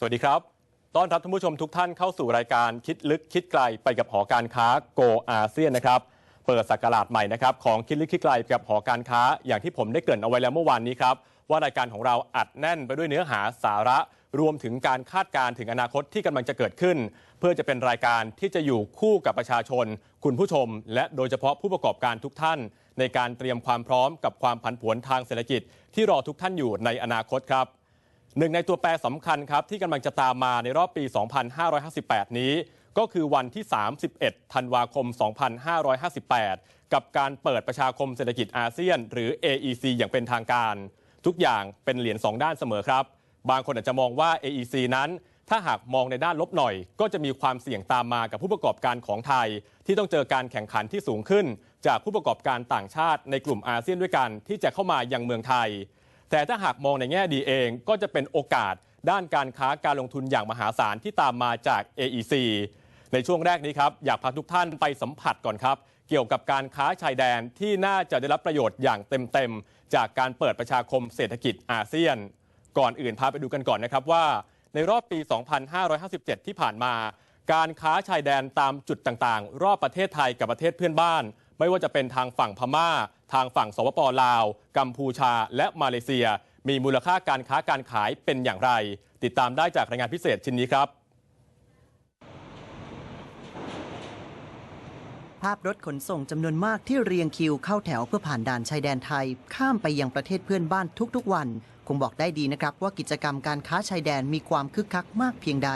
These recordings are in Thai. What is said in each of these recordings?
สวัสดีครับ ต้อนรับท่านผู้ชมทุกท่านเข้าสู่รายการคิดลึกคิดไกลไปกับหอการค้าโกอาเซียนนะครับ เปิดสักราชใหม่นะครับของคิดลึกคิดไกลกับหอการค้า อย่างที่ผมได้เกริ่นเอาไว้แล้วเมื่อวานนี้ครับ ว่ารายการของเราอัดแน่นไปด้วยเนื้อหาสาระ รวมถึงการคาดการณ์ถึงอนาคตที่กำลังจะเกิดขึ้น เพื่อจะเป็นรายการที่จะอยู่คู่กับประชาชน คุณผู้ชม และโดยเฉพาะผู้ประกอบการทุกท่าน ในการเตรียมความพร้อมกับความผันผวนทางเศรษฐกิจ ที่รอทุกท่านอยู่ในอนาคตครับ หนึ่งในตัวแปรสำคัญครับที่กำลังจะตามมาในรอบปี 2558 นี้ ก็คือวันที่ 31 ธันวาคม 2558 กับการเปิดประชาคมเศรษฐกิจอาเซียน หรือ AEC อย่างเป็นทางการ ทุกอย่างเป็นเหรียญสองด้านเสมอครับ บางคนอาจจะมองว่า AEC นั้นถ้าหากมองในด้านลบหน่อย ก็จะมีความเสี่ยงตามมากับผู้ประกอบการของไทย ที่ต้องเจอการแข่งขันที่สูงขึ้น จากผู้ประกอบการต่างชาติในกลุ่มอาเซียนด้วยกันที่จะเข้ามายังเมืองไทย แต่ถ้าหากมองในแง่ดีเองก็จะเป็นโอกาสด้านการค้าการลงทุนอย่างมหาศาลที่ตามมาจาก AEC ในช่วงแรกนี้ครับอยากพาทุกท่านไปสัมผัสก่อนครับ เกี่ยวกับการค้าชายแดนที่น่าจะได้รับประโยชน์อย่างเต็มๆ จากการเปิดประชาคมเศรษฐกิจอาเซียน ก่อนอื่นพาไปดูกันก่อนนะครับว่า ในรอบปี 2557 ที่ผ่านมา การค้าชายแดนตามจุดต่างๆ รอบประเทศไทยกับประเทศเพื่อนบ้าน ไม่ว่าจะเป็นทางฝั่งพม่า ทางฝั่งสปปลาว กัมพูชา และมาเลเซีย มีมูลค่าการค้าการขายเป็นอย่างไร ติดตามได้จากรายงานพิเศษชิ้นนี้ครับ ภาพรถขนส่งจำนวนมากที่เรียงคิวเข้าแถวเพื่อผ่านด่านชายแดนไทย ข้ามไปยังประเทศเพื่อนบ้านทุกๆ วัน คงบอกได้ดีนะครับว่ากิจกรรมการค้าชายแดนมีความคึกคักมากเพียงใด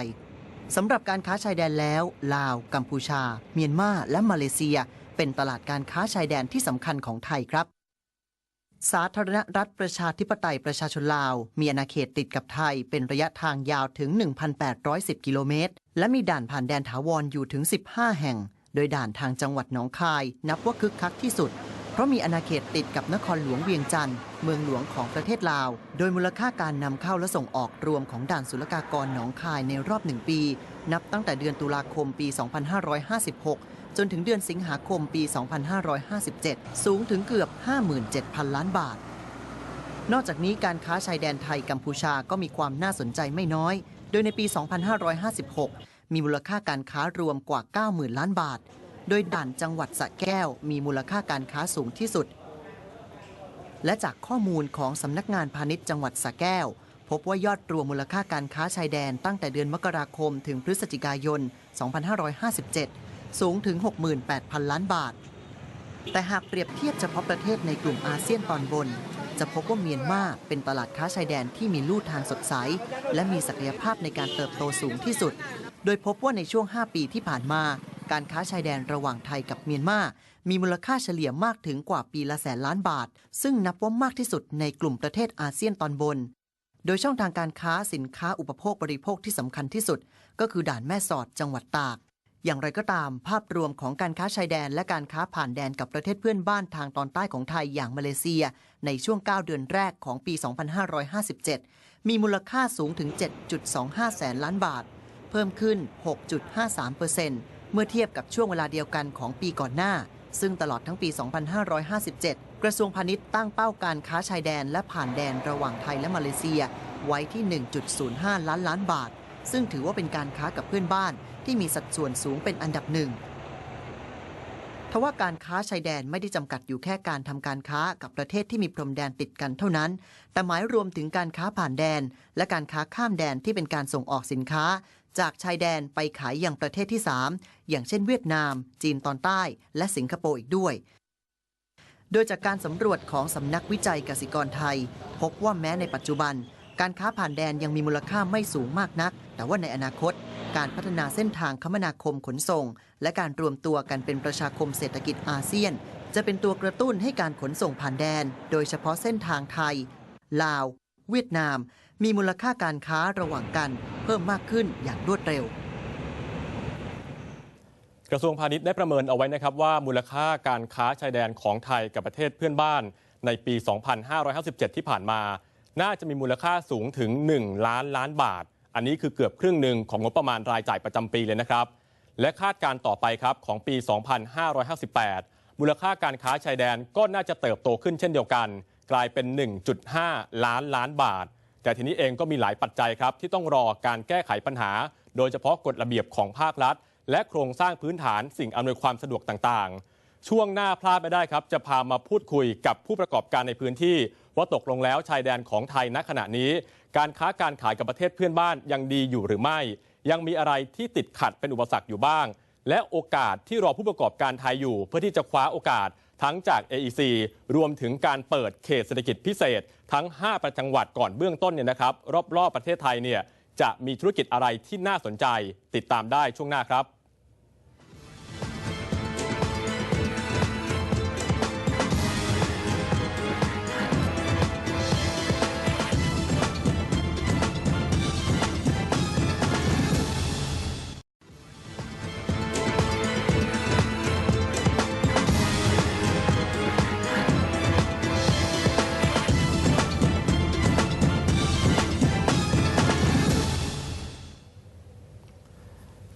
สำหรับการค้าชายแดนแล้ว ลาว กัมพูชา เมียนมา และมาเลเซีย เป็นตลาดการค้าชายแดนที่สำคัญของไทยครับ สาธารณรัฐประชาธิปไตยประชาชนลาว มีอาณาเขตติดกับไทยเป็นระยะทางยาวถึง 1,810 กิโลเมตร และมีด่านผ่านแดนถาวรอยู่ถึง 15 แห่ง โดยด่านทางจังหวัดหนองคาย นับว่าคึกคักที่สุด เพราะมีอาณาเขตติดกับนครหลวงเวียงจันทร์เมืองหลวงของประเทศลาว โดยมูลค่าการนำเข้าและส่งออกรวมของด่านศุลกากรหนองคายในรอบหนึ่งปี นับตั้งแต่เดือนตุลาคมปี 2556 จนถึงเดือนสิงหาคมปี 2557 สูงถึงเกือบ 57,000 ล้านบาท นอกจากนี้การค้าชายแดนไทยกัมพูชาก็มีความน่าสนใจไม่น้อย โดยในปี 2556 มีมูลค่าการค้ารวมกว่า 90,000 ล้านบาท โดยด่านจังหวัดสระแก้ว มีมูลค่าการค้าสูงที่สุด และจากข้อมูลของสำนักงานพาณิชย์จังหวัดสระแก้วพบว่ายอดรวมมูลค่าการค้าชายแดนตั้งแต่เดือนมกราคมถึงพฤศจิกายน 2557 สูงถึง 68,000 ล้านบาท แต่หากเปรียบเทียบเฉพาะประเทศในกลุ่มอาเซียนตอนบน จะพบว่าเมียนมาเป็นตลาดค้าชายแดนที่มีลู่ทางสดใส และมีศักยภาพในการเติบโตสูงที่สุด โดยพบว่าในช่วง 5 ปีที่ผ่านมา การค้าชายแดนระหว่างไทยกับเมียนมามีมูลค่าเฉลี่ยมากถึงกว่าปีละแสนล้านบาท ซึ่งนับว่ามากที่สุดในกลุ่มประเทศอาเซียนตอนบนโดยช่องทางการค้าสินค้าอุปโภคบริโภคที่สำคัญที่สุด ก็คือด่านแม่สอดจังหวัดตาก อย่างไรก็ตามภาพรวมของการค้าชายแดนและการค้าผ่านแดนกับประเทศเพื่อนบ้านทางตอนใต้ของไทยอย่างมาเลเซีย ในช่วง 9 เดือนแรกของปี 2557 มีมูลค่าสูงถึง 7.25 แสนล้านบาท เพิ่มขึ้น 6.53%เมื่อเทียบกับช่วงเวลาเดียวกันของปีก่อนหน้า ซึ่งตลอดทั้งปี 2557 กระทรวงพาณิชย์ตั้งเป้าการค้าชายแดนและผ่านแดนระหว่างไทยและมาเลเซีย ไว้ที่ 1.05 ล้านล้านบาท ซึ่งถือว่าเป็นการค้ากับเพื่อนบ้าน ที่มีสัดส่วนสูงเป็นอันดับหนึ่งทว่าการค้าชายแดนไม่ได้จำกัดอยู่แค่การทำการค้ากับประเทศที่มีพรมแดนติดกันเท่านั้น แต่หมายรวมถึงการค้าผ่านแดน และการค้าข้ามแดนที่เป็นการส่งออกสินค้า จากชายแดนไปขายอย่างประเทศที่ 3 อย่างเช่นเวียดนาม จีนตอนใต้ และสิงคโปร์อีกด้วย โดยจากการสำรวจของสำนักวิจัยกสิกรไทย พบว่าแม้ในปัจจุบัน การค้าผ่านแดนยังมีมูลค่าไม่สูงมากนัก แต่ว่าในอนาคต การพัฒนาเส้นทางคมนาคมขนส่ง และการรวมตัวกันเป็นประชาคมเศรษฐกิจอาเซียน จะเป็นตัวกระตุ้นให้การขนส่งผ่านแดน โดยเฉพาะเส้นทางไทย ลาว เวียดนาม มีมูลค่าการค้าระหว่างกัน เพิ่มมากขึ้นอย่างรวดเร็วกระทรวงพาณิชย์ได้ประเมินเอาไว้นะครับว่ามูลค่าการค้าชายแดนของไทยกับประเทศเพื่อนบ้าน ในปี 2557 ที่ผ่านมา น่าจะมีมูลค่าสูงถึง 1 ล้านล้านบาท อันนี้คือเกือบครึ่งหนึ่งของงบประมาณรายจ่ายประจำปีเลยนะครับ และคาดการณ์ต่อไปครับของปี 2558 มูลค่าการค้าชายแดนก็น่าจะเติบโตขึ้นเช่นเดียวกัน กลายเป็น 1.5 ล้านล้านบาท แต่ทีนี้เองก็มีหลายปัจจัยครับที่ต้องรอการแก้ไขปัญหา โดยเฉพาะกฎระเบียบของภาครัฐ และโครงสร้างพื้นฐานสิ่งอำนวยความสะดวกต่างๆช่วงหน้าพลาดไม่ได้ครับ จะพามาพูดคุยกับผู้ประกอบการในพื้นที่ ว่าตกลงแล้วชายแดนของไทยณขณะนี้ การค้าการขายกับประเทศเพื่อนบ้านยังดีอยู่หรือไม่ ยังมีอะไรที่ติดขัดเป็นอุปสรรคอยู่บ้าง และโอกาสที่รอผู้ประกอบการไทยอยู่ เพื่อที่จะคว้าโอกาสทั้งจาก AEC รวมถึงการเปิดเขตเศรษฐกิจพิเศษ ทั้ง 5 ประจังหวัดก่อนเบื้องต้นเนี่ยนะครับรอบๆประเทศไทยเนี่ยจะมีธุรกิจอะไรที่น่าสนใจ ติดตามได้ช่วงหน้าครับ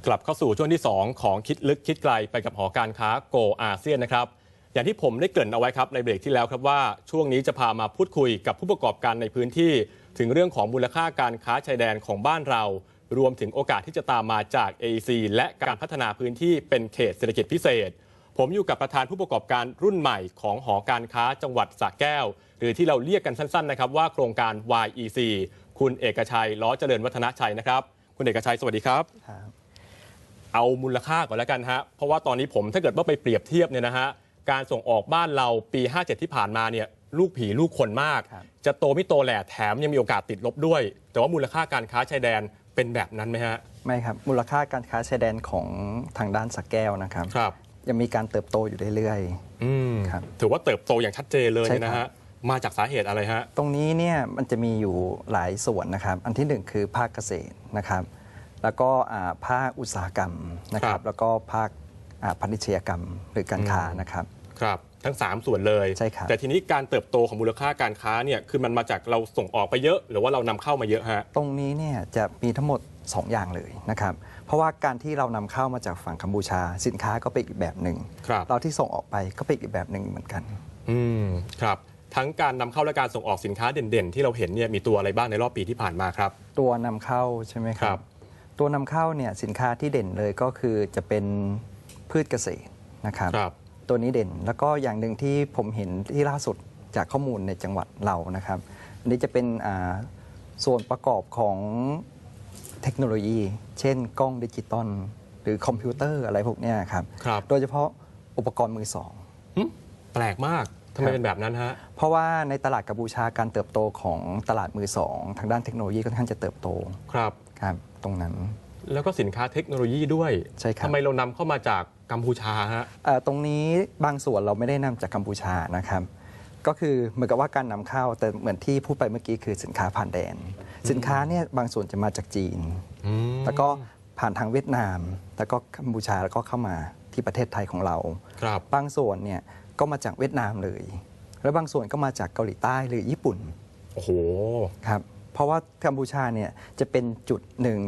กลับเข้าสู่ช่วงที่ 2 ของคิดลึกคิดไกลไปกับหอการค้าโกอาเซียนนะครับ อย่างที่ผมได้เกริ่นเอาไว้ครับในเบรกที่แล้วครับว่าช่วงนี้จะพามาพูดคุยกับผู้ประกอบการในพื้นที่ ถึงเรื่องของมูลค่าการค้าชายแดนของบ้านเรา รวมถึงโอกาสที่จะตามมาจาก AEC และการพัฒนาพื้นที่เป็นเขตเศรษฐกิจพิเศษ ผมอยู่กับประธานผู้ประกอบการรุ่นใหม่ของหอการค้าจังหวัดสระแก้ว หรือที่เราเรียกกันสั้นๆนะครับว่าโครงการ YEC คุณเอกชัยล้อเจริญวัฒนชัยนะครับ คุณเอกชัยสวัสดีครับครับ เอามูลค่าก่อนแล้วกันฮะเพราะว่าตอนนี้ผมถ้าเกิดว่าไปเปรียบเทียบเนี่ยนะฮะการส่งออกบ้านเราปี 57 ที่ผ่านมาเนี่ยลูกผีลูกคนมากครับจะโตไม่โตแหละแถมยังมีโอกาสติดลบด้วย แต่ว่ามูลค่าการค้าชายแดนเป็นแบบนั้นไหมฮะไม่ครับ มูลค่าการค้าชายแดนของทางด้านสักแก้วนะครับครับ ยังมีการเติบโตอยู่เรื่อยอืมครับ ถือว่าเติบโตอย่างชัดเจนเลยใช่นะครัฮะบมาจากสาเหตุอะไรฮะๆตรงนี้เนี่ยมันจะมีอยู่หลายส่วนนะครับ อันที่หนึ่งคือภาคเกษตรนะครับ แล้วก็อ่าภาคอุตสาหกรรมนะคครัรับบแล้วก็ภาคอ่าพาณิชยกรรมหรือการค้านะครับครับทั้ง 3 ส่วนเลยใช่ครับแต่ทีนี้การเติบโตของมูลค่าการค้าเนี่ยคือมันมาจากเราส่งออกไปเยอะ หรือว่าเรานำเข้ามาเยอะฮะตรงนี้เนี่ยจะมีทั้งหมด 2 อย่างเลยนะครับ เพราะว่าการที่เรานำเข้ามาจากฝั่งกัมพูชา สินค้าก็เป็นอีกแบบหนึ่งครับเราที่ส่งออกไปก็เป็นอีกแบบหนึ่งเหมือนกัน อืมครับทั้งการนำเข้าและการส่งออกสินค้าเด่นๆ ที่เราเห็นเนี่ยมีตัวอะไรบ้างในรอบปีที่ผ่านมาครับ ตัวนำเข้าใช่ไหมคครัรับบ ตัวนำเข้าเนี่ยสินค้าที่เด่นเลยก็คือจะเป็นพืชเกษตรนะครับ ครับ ตัวนี้เด่นแล้วก็อย่างหนึ่งที่ผมเห็นที่ล่าสุดจากข้อมูลในจังหวัดเรานะครับอันนี้จะเป็นอ่าส่วนประกอบของเทคโนโลยี เช่น กล้องดิจิตอลหรือคอมพิวเตอร์อะไรพวกเนี้ยครับ ครับโดยเฉพาะอุปกรณ์มือสอง หึแปลกมากทำไมครับเป็นแบบนั้นฮะ เพราะว่าในตลาดกัมพูชาการเติบโตของตลาดมือสอง ทางด้านเทคโนโลยีค่อนข้างจะเติบโตครับ ครับตรงนั้น แล้วก็สินค้าเทคโนโลยีด้วยใช่ครับ ทำไมเรานำเข้ามาจากกัมพูชาฮะ เอ่อตรงนี้บางส่วนเราไม่ได้นำจากกัมพูชานะครับ ก็คือเหมือนกับว่าการนำเข้าแต่เหมือนที่พูดไปเมื่อกี้คือสินค้าผ่านแดน สินค้าเนี่ยบางส่วนจะมาจากจีน อืม แล้วก็ผ่านทางเวียดนาม แล้วก็กัมพูชาแล้วก็เข้ามาที่ประเทศไทยของเรา ครับ บางส่วนเนี่ยก็มาจากเวียดนามเลย แล้วบางส่วนก็มาจากเกาหลีใต้หรือญี่ปุ่นโอ้โห ครับ เพราะว่ากัมพูชาเนี่ยจะเป็นจุดหนึ่ง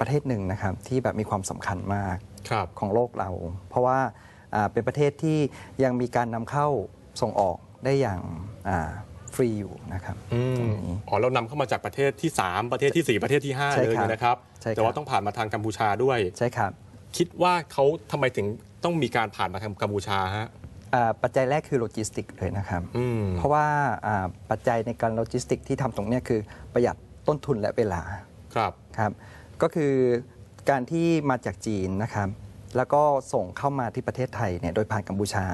ประเทศหนึ่งนะครับที่แบบมีความสำคัญมากครับของโลกเรา เพราะว่าอ่าเป็นประเทศที่ยังมีการนำเข้าส่งออกได้อย่างอ่าฟรีอยู่นะครับอืตรมงนี้อ๋อเรานำเข้ามาจากประเทศที่ 3 ประเทศทีสี่4 ประเทศที่5ใช่เลยครับเนี่ยนะครับใช่ครับ แต่ว่าต้องผ่านมาทางกัมพูชาด้วย ใช่ครับ คิดว่าเขาทำไมถึงต้องมีการผ่านมาทางกัมพูชาฮะอ่า ปัจจัยแรกคือโลจิสติกเลยนะครับอืมเพราะว่าอ่าปัจจัยในการโลจิสติกที่ทำตรงเนี้ยคือประหยัดต้นทุนและเวลาครับครับก็คือการที่มาจากจีนนะครับ แล้วก็ส่งเข้ามาที่ประเทศไทยเนี่ยโดยผ่านกัมพูชา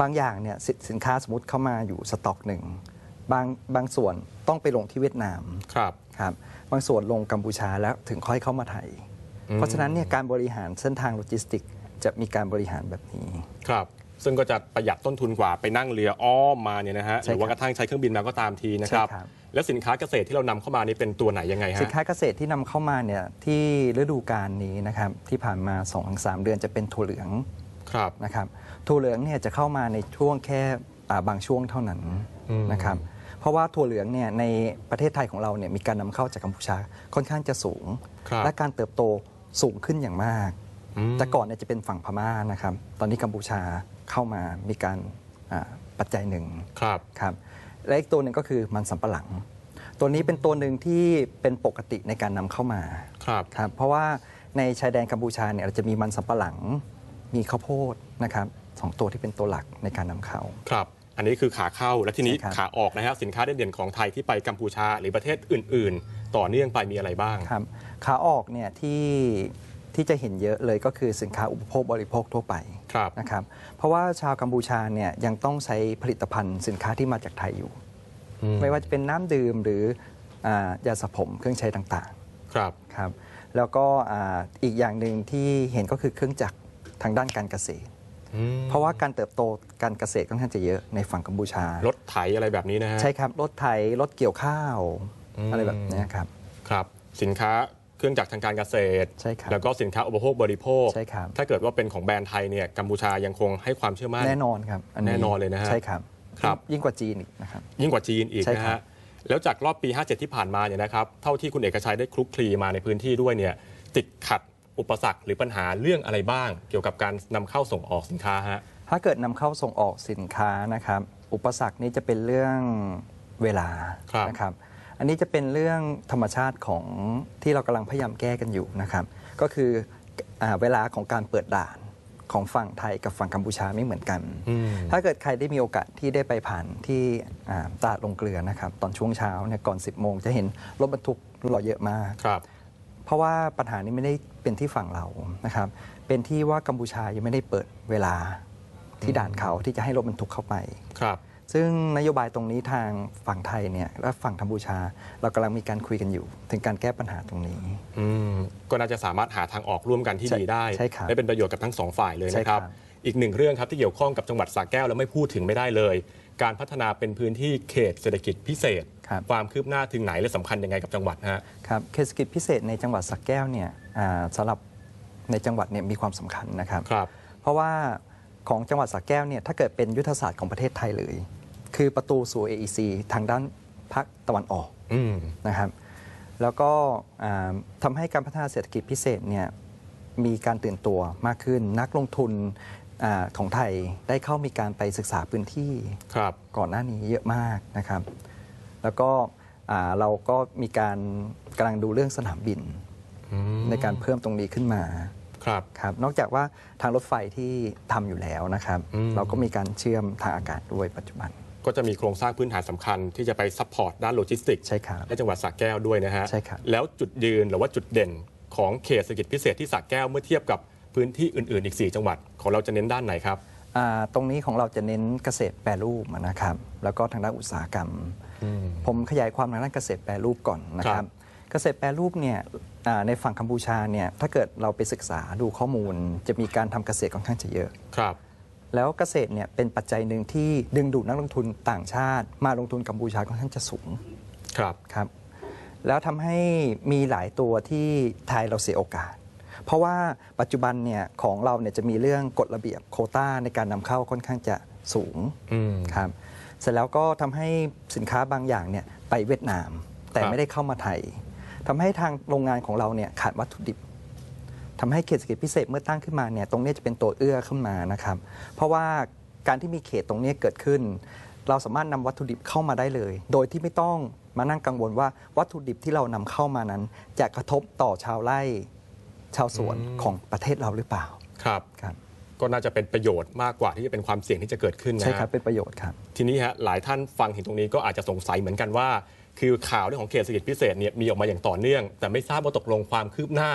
บางอย่างเนี่ยสิสินค้าสมมติเข้ามาอยู่สต็อกหนึ่งบางบางส่วนต้องไปลงที่เวียดนามครับครับบางส่วนลงกัมพูชาแล้วถึงค่อยเข้ามาไทยอืมเพราะฉะนั้นเนี่ยการบริหารเส้นทางโลจิสติกจะมีการบริหารแบบนี้ครับ ซึ่งก็จะประหยัดต้นทุนกว่าไปนั่งเรืออ้อมมาเนี่ยนะฮะใช่หครับรือว่ากระทั่งใช้เครื่องบินมาก็ตามทีนะครับใช่ครับแล้วสินค้าเกษตรที่เรานำเข้ามานี่เป็นตัวไหนยังไงฮะสินค้าเกษตรที่นำเข้ามาเนี่ยที่ฤดูกาลนี้นะครับที่ผ่านมา 2-3 เดือนจะเป็นถั่วเหลืองครับนะครับถั่วเหลืองเนี่ยจะเข้ามาในช่วงแค่อ่าบางช่วงเท่านั้นอืมนะครับเพราะว่าถั่วเหลืองเนี่ยในประเทศไทยของเราเนี่ยมีการนำเข้าจากกัมพูชาค่อนข้างจะสูงครับและการเติบโตสูงขึ้นอย่างมากอืมแต่ก่อนเนี่ยจะเป็นฝั่งพม่านะครับ ตอนนี้กัมพูชา เข้ามามีการอ่าปัจจัยหนึ่งครับครับและอีกตัวหนึ่งก็คือมันสำปะหลัง ตัวนี้เป็นตัวหนึ่งที่เป็นปกติในการนำเข้ามาครับครับเพราะว่าในชายแดนกัมพูชาเนี่ยเราจะมีมันสำปะหลัง มีข้าวโพดนะครับสองตัวที่เป็นตัวหลักในการนำเข้าครับอันนี้คือขาเข้าและทีนี้ใช่ครับขาออกนะฮะสินค้าเด่นๆของไทยที่ไปกัมพูชาหรือประเทศอื่น ๆ ต่อเนื่องไปมีอะไรบ้างครับขาออกเนี่ยที่ ที่จะเห็นเยอะเลยก็คือสินค้าอุปโภคบริโภคทั่วไปครับนะครับเพราะว่าชาวกัมพูชาเนี่ยยังต้องใช้ผลิตภัณฑ์สินค้าที่มาจากไทยอยู่อืมไม่ว่าจะเป็นน้ำดื่มหรืออายาสระผมเครื่องใช้ต่างครับๆครับ แล้วก็อ่าอีกอย่างหนึ่งที่เห็นก็คือเครื่องจักรทางด้านการเกษตรอืมเพราะว่าการเติบโตการเกษตรค่อนข้างจะเยอะในฝั่งกัมพูชารถไถอะไรแบบนี้นะฮะใช่ครับรถไถรถเกี่ยวข้าวอืมอะไรแบบเนี้ยครับครับ สินค้า เครื่องจักรทางการเกษตร ใช่ครับแล้วก็สินค้าอุปโภคบริโภค ใช่ครับ ถ้าเกิดว่าเป็นของแบรนด์ไทยเนี่ยกัมพูชายังคงให้ความเชื่อมั่น แน่นอนครับแน่นอนเลยนะฮะใช่ครับครับ ยิ่งกว่าจีนอีกนะครับ ยิ่งกว่าจีนอีกใช่นะครับฮะแล้วจากรอบปี 57 ที่ผ่านมาเนี่ยนะครับเท่าที่คุณเอกชัยได้คลุกคลีมาในพื้นที่ด้วยเนี่ยติดขัดอุปสรรคหรือปัญหาเรื่องอะไรบ้าง เกี่ยวกับการนำเข้าส่งออกสินค้าฮะถ้าเกิดนำเข้าส่งออกสินค้านะครับ อุปสรรคนี้จะเป็นเรื่องเวลาครับนะครับ อันนี้จะเป็นเรื่องธรรมชาติของที่เรากำลังพยายามแก้กันอยู่นะครับ ก็คืออาเวลาของการเปิดด่านของฝั่งไทยกับฝั่งกัมพูชาไม่เหมือนกันอืมถ้าเกิดใครได้มีโอกาสที่ได้ไปผ่านที่อ่าตลาดลงเกลือนะครับ ตอนช่วงเช้าเนี่ยก่อน 10โมงจะเห็นรถบรรทุกรอเยอะมาก ครับ เพราะว่าปัญหานี้ไม่ได้เป็นที่ฝั่งเรานะครับ เป็นที่ว่ากัมพูชายังไม่ได้เปิดเวลาที่ด่านเขาที่จะให้รถบรรทุกเข้าไป ครับ ซึ่งนโยบายตรงนี้ทางฝั่งไทยเนี่ยและฝั่งกัมพูชา เรากำลังมีการคุยกันอยู่ ถึงการแก้ปัญหาตรงนี้ อืมก็น่าจะสามารถหาทางออกร่วมกันที่ใช่ดีได้ใช่ครับและเป็นประโยชน์กับทั้งสองฝ่ายเลยใช่นะครับครับ อีกหนึ่งเรื่องครับที่เกี่ยวข้องกับจังหวัดสระแก้วแล้วไม่พูดถึงไม่ได้เลย การพัฒนาเป็นพื้นที่เขตเศรษฐกิจพิเศษ ครับ ความคืบหน้าถึงไหนและสำคัญยังไงกับจังหวัดฮะ ครับเขตเศรษฐกิจพิเศษในจังหวัดสระแก้วเนี่ยอ่าสำหรับในจังหวัดเนี่ยมีความสำคัญนะครับ ครับ เพราะว่าของจังหวัดสระแก้วเนี่ยถ้าเกิดเป็นยุทธศาสตร์ของประเทศไทยเลย คือประตูสู่ AEC ทางด้านภาคตะวันออกอืม นะครับ แล้วก็อ่าทำให้การพัฒนาเศรษฐกิจพิเศษเนี่ยมีการตื่นตัวมากขึ้น นักลงทุนอาของไทยได้เข้ามีการไปศึกษาพื้นที่ ครับ ก่อนหน้านี้เยอะมากนะครับ แล้วก็อ่าเราก็มีการกำลังดูเรื่องสนามบินอืมในการเพิ่มตรงนี้ขึ้นมาครับ ครับ นอกจากว่าทางรถไฟที่ทำอยู่แล้วนะครับ อืม เราก็มีการเชื่อมทางอากาศด้วยปัจจุบัน ก็จะมีโครงสร้างพื้นฐานสำคัญ ที่จะไปซัพพอร์ตด้านโลจิสติกส์ใช่ครับและจังหวัดสระแก้วด้วยนะฮะใช่ครับแล้วจุดยืนหรือว่าจุดเด่นของเขตเศรษฐกิจพิเศษที่สระแก้วเมื่อเทียบกับพื้นที่อื่น ๆ อีก 4 จังหวัดของเราจะเน้นด้านไหนครับอ่าตรงนี้ของเราจะเน้นเกษตรแปรรูปนะครับ แล้วก็ทางด้านอุตสาหกรรม ผมขยายความทางด้านเกษตรแปรรูปก่อนนะคครัรับบเกษตรแปรรูปเนี่ยอ่าในฝั่งกัมพูชาเนี่ยถ้าเกิดเราไปศึกษาดูข้อมูล จะมีการทำเกษตรค่อนข้างจะเยอะครับ แล้วเกษตรเนี่ยเป็นปัจจัยหนึ่งที่ดึงดูดนักลงทุนต่างชาติ มาลงทุนกัมพูชาค่อนข้างจะสูงครับครับแล้วทำให้มีหลายตัวที่ไทยเราเสียโอกาส เพราะว่าปัจจุบันเนี่ยของเราเนี่ยจะมีเรื่องกฎระเบียบโควต้าในการนำเข้าค่อนข้างจะสูงอืมครับเสร็จแล้วก็ทำให้สินค้าบางอย่างเนี่ยไปเวียดนาม แต่ครับไม่ได้เข้ามาไทยทำให้ทางโรงงานของเราเนี่ยขาดวัตถุดิบ ทำให้เขตเศรษฐกิจพิเศษเมื่อตั้งขึ้นมาเนี่ยตรงนี้จะเป็นตัวเอื้อขึ้นมานะครับเพราะว่าการที่มีเขตตรงนี้เกิดขึ้น เราสามารถนำวัตถุดิบเข้ามาได้เลย โดยที่ไม่ต้องมานั่งกังวลว่าวัตถุดิบที่เรานำเข้ามานั้น จะกระทบต่อชาวไร่ชาวสวนอืมของประเทศเราหรือเปล่าครับ ครับก็น่าจะเป็นประโยชน์มากกว่าที่จะเป็นความเสี่ยงที่จะเกิดขึ้นนะใช่ฮะครับเป็นประโยชน์ครับ ทีนี้ฮะหลายท่านฟังถึงตรงนี้ก็อาจจะสงสัยเหมือนกันว่า คือข่าวเรื่องของเขตเศรษฐกิจพิเศษเนี่ยมีออกมาอย่างต่อเนื่อง แต่ไม่ทราบว่าตกลงความคืบหน้า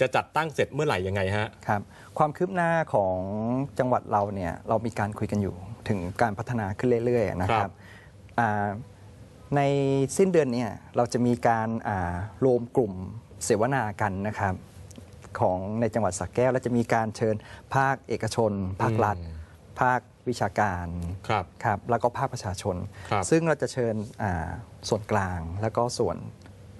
จะจัดตั้งเสร็จเมื่อไหร่ยังไงฮะ ครับ ความคืบหน้าของจังหวัดเราเนี่ยเรามีการคุยกันอยู่ถึงการพัฒนาขึ้นเรื่อยๆ นะคครัรับบอ่าในสิ้นเดือนเนี่ยเราจะมีการอ่ารวมกลุ่มเสวนากันนะครับของในจังหวัดสระแก้ว และจะมีการเชิญภาคเอกชน ภาครัฐอืมภาควิชาการครับครับแล้วก็ภาคประชาชนครับซึ่งเราจะเชิญอ่าส่วนกลางแล้วก็ส่วน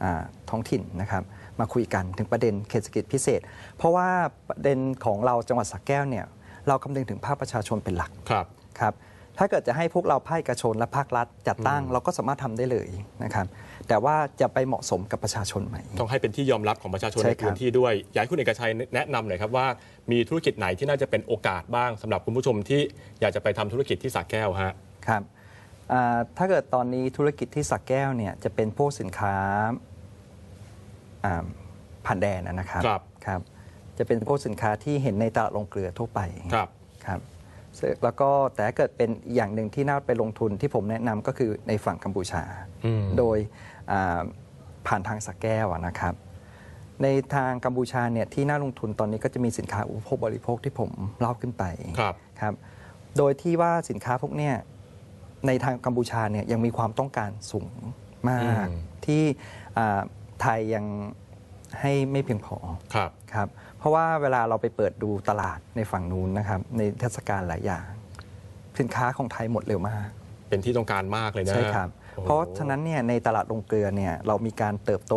อ่าท้องถิ่นนะครับ มาคุยกันถึงประเด็นเขตเศรษฐกิจพิเศษ เพราะว่าประเด็นของเราจังหวัดสระแก้วเนี่ยเราคำนึงถึงภาคประชาชนเป็นหลักครับครับถ้าเกิดจะให้พวกเราภาคเอกชนและภาครัฐจัดตั้งเราก็สามารถทำได้เลยนะครับแต่ว่าจะไปเหมาะสมกับประชาชนไหมต้องให้เป็นที่ยอมรับของประชาชนใช่ในครับพื้นที่ด้วยอยากให้คุณเอกชัยแนะนำหน่อยครับว่า มีธุรกิจไหนที่น่าจะเป็นโอกาสบ้างสำหรับคุณผู้ชมที่อยากจะไปทำธุรกิจที่สระแก้วฮะครับอ่าถ้าเกิดตอนนี้ธุรกิจที่สักแก้วเนี่ยจะเป็นพวกสินค้าอ่า ผ่านแดนนะนะครับครับครับ จะเป็นพวกสินค้าที่เห็นในตลาดลงเกลือทั่วไปครับครับซึ่งแล้วก็แต่ถ้าเกิดเป็นอีกอย่างหนึ่งที่น่าไปลงทุนที่ผมแนะนำก็คือในฝั่งกัมพูชาอืมโดยอ่าผ่านทางสักแก้วอะนะครับ ในทางกัมพูชาเนี่ยที่น่าลงทุนตอนนี้ก็จะมีสินค้าอุปโภคบริโภคที่ผมเล่าขึ้นไปครับครับโดยที่ว่าสินค้าพวกเนี้ยในทางกัมพูชาเนี่ยยังมีความต้องการสูงมากอืมที่อ่า ไทยยังให้ไม่เพียงพอครับครับ เพราะว่าเวลาเราไปเปิดดูตลาดในฝั่งนู้นนะครับ ในเทศกาลหลายอย่าง สินค้าของไทยหมดเร็วมาก เป็นที่ต้องการมากเลยนะใช่ครับโอ้โหเพราะฉะนั้นเนี่ยในตลาดลงเกลือเนี่ยเรามีการเติบโต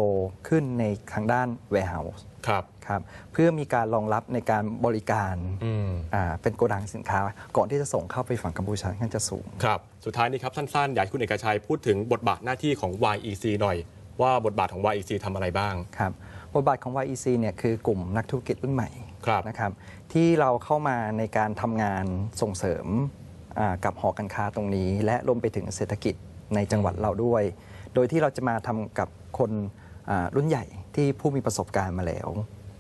ขึ้นในทางด้าน warehouse ครับครับ เพื่อมีการรองรับในการบริการอืมอ่าเป็นโกดังสินค้า ก่อนที่จะส่งเข้าไปฝั่งกัมพูชาค่อนข้างจะสูง ครับ สุดท้ายนี้ครับสั้นๆ อยากให้คุณเอกชัยพูดถึงบทบาทหน้าที่ของ YEC หน่อย ว่าบทบาทของ YEC ทำอะไรบ้าง ครับบทบาทของ YEC เนี่ยคือกลุ่มนักธุรกิจรุ่นใหม่ครับนะครับ ที่เราเข้ามาในการทำงานส่งเสริมอ่ากับหอการค้าตรงนี้ และรวมไปถึงเศรษฐกิจในจังหวัดเราด้วย โดยที่เราจะมาทำกับคนอ่ารุ่นใหญ่ที่ผู้มีประสบการณ์มาแล้ว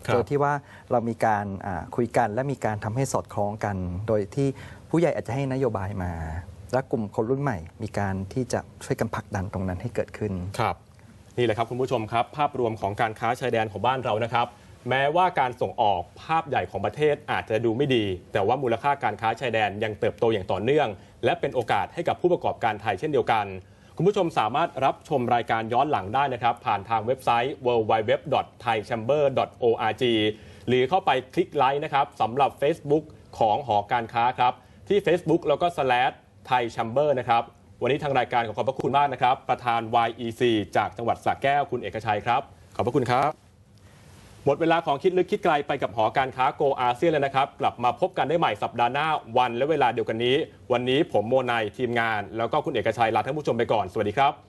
ครับ โดยที่ว่าเรามีการอ่าคุยกันและมีการทำให้สอดคล้องกัน โดยที่ผู้ใหญ่อาจจะให้นโยบายมา และกลุ่มคนรุ่นใหม่ มีการที่จะช่วยกันผลักดันตรงนั้นให้เกิดขึ้น ครับ นี่แหละครับคุณผู้ชมครับ ภาพรวมของการค้าชายแดนของบ้านเรานะครับ แม้ว่าการส่งออกภาพใหญ่ของประเทศอาจจะดูไม่ดี แต่ว่ามูลค่าการค้าชายแดนยังเติบโตอย่างต่อเนื่อง และเป็นโอกาสให้กับผู้ประกอบการไทยเช่นเดียวกัน คุณผู้ชมสามารถรับชมรายการย้อนหลังได้นะครับ ผ่านทางเว็บไซต์ www.thaichamber.org หรือเข้าไปคลิกไลค์นะครับสำหรับ Facebook ของหอการค้าครับที่ Facebook แล้วก็ slash Thai Chamber นะครับ วันนี้ทางรายการขอขอบพระคุณมากนะครับ ประธาน YEC จากจังหวัดสระแก้วคุณเอกชัยครับ ขอบพระคุณครับ หมดเวลาของคิดลึกคิดไกลไปกับหอการค้าโกอาเซียนแล้วนะครับ กลับมาพบกันได้ใหม่สัปดาห์หน้าวันและเวลาเดียวกันนี้ วันนี้ผมโมนายทีมงาน แล้วก็คุณเอกชัยลาท่านผู้ชมไปก่อนสวัสดีครับ